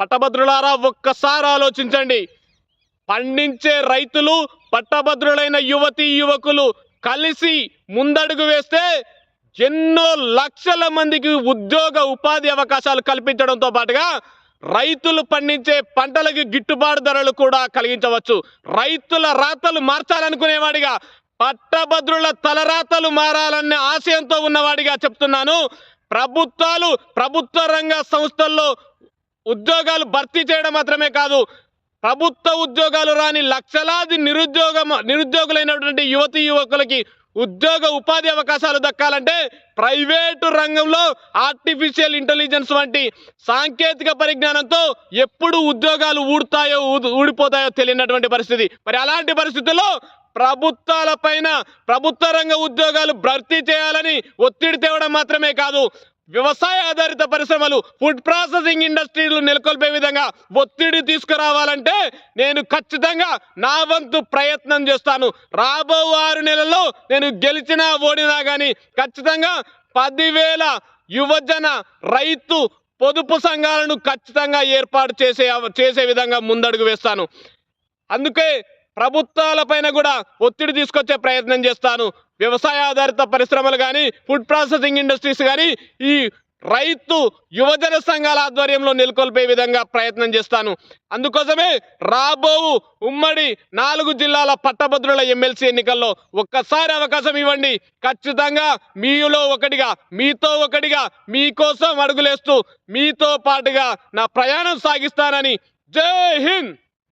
పట్టభద్రులారా ఒక్కసారి ఆలోచించండి. పండించే రైతులు పట్టభద్రులైన యువతీ యువకులు కలిసి ముందడుగు వేస్తే ఎన్నో లక్షల మందికి ఉద్యోగ ఉపాధి అవకాశాలు కల్పించడంతో పాటుగా రైతులు పండించే పంటలకు గిట్టుబాటు ధరలు కూడా కలిగించవచ్చు. రైతుల రాతలు మార్చాలనుకునేవాడిగా పట్టభద్రుల తలరాతలు మారాలనే ఆశయంతో ఉన్నవాడిగా చెప్తున్నాను. ప్రభుత్వాలు ప్రభుత్వ రంగ సంస్థల్లో ఉద్యోగాలు భర్తీ చేయడం మాత్రమే కాదు ప్రభుత్వ ఉద్యోగాలు రాని లక్షలాది నిరుద్యోగ నిరుద్యోగులైనటువంటి యువతి యువకులకి ఉద్యోగ ఉపాధి అవకాశాలు దక్కాలంటే ప్రైవేటు రంగంలో ఆర్టిఫిషియల్ ఇంటెలిజెన్స్ వంటి సాంకేతిక పరిజ్ఞానంతో ఎప్పుడు ఉద్యోగాలు ఊడతాయో ఊడిపోతాయో తెలియనటువంటి పరిస్థితి. మరి అలాంటి పరిస్థితుల్లో ప్రభుత్వాల పైన ప్రభుత్వ రంగ ఉద్యోగాలు భర్తీ చేయాలని ఒత్తిడి తేవడం మాత్రమే కాదు వ్యవసాయ ఆధారిత పరిశ్రమలు ఫుడ్ ప్రాసెసింగ్ ఇండస్ట్రీలు నెలకొల్పే విధంగా ఒత్తిడి తీసుకురావాలంటే నేను ఖచ్చితంగా నా వంతు ప్రయత్నం చేస్తాను. రాబో ఆరు నెలల్లో నేను గెలిచినా ఓడినా కానీ ఖచ్చితంగా పదివేల యువజన రైతు పొదుపు సంఘాలను ఖచ్చితంగా ఏర్పాటు చేసే చేసే విధంగా ముందడుగు వేస్తాను. అందుకే ప్రభుత్వాలపైన కూడా ఒత్తిడి తీసుకొచ్చే ప్రయత్నం చేస్తాను. వ్యవసాయ ఆధారిత పరిశ్రమలు కానీ ఫుడ్ ప్రాసెసింగ్ ఇండస్ట్రీస్ కానీ ఈ రైతు యువజన సంఘాల ఆధ్వర్యంలో నెలకొల్పే విధంగా ప్రయత్నం చేస్తాను. అందుకోసమే రాబో ఉమ్మడి నాలుగు జిల్లాల పట్టభద్రుల ఎమ్మెల్సీ ఎన్నికల్లో ఒక్కసారి అవకాశం ఇవ్వండి. ఖచ్చితంగా మీలో ఒకటిగా మీతో ఒకటిగా మీకోసం అడుగులేస్తూ మీతో పాటుగా నా ప్రయాణం సాగిస్తానని జై హింద్!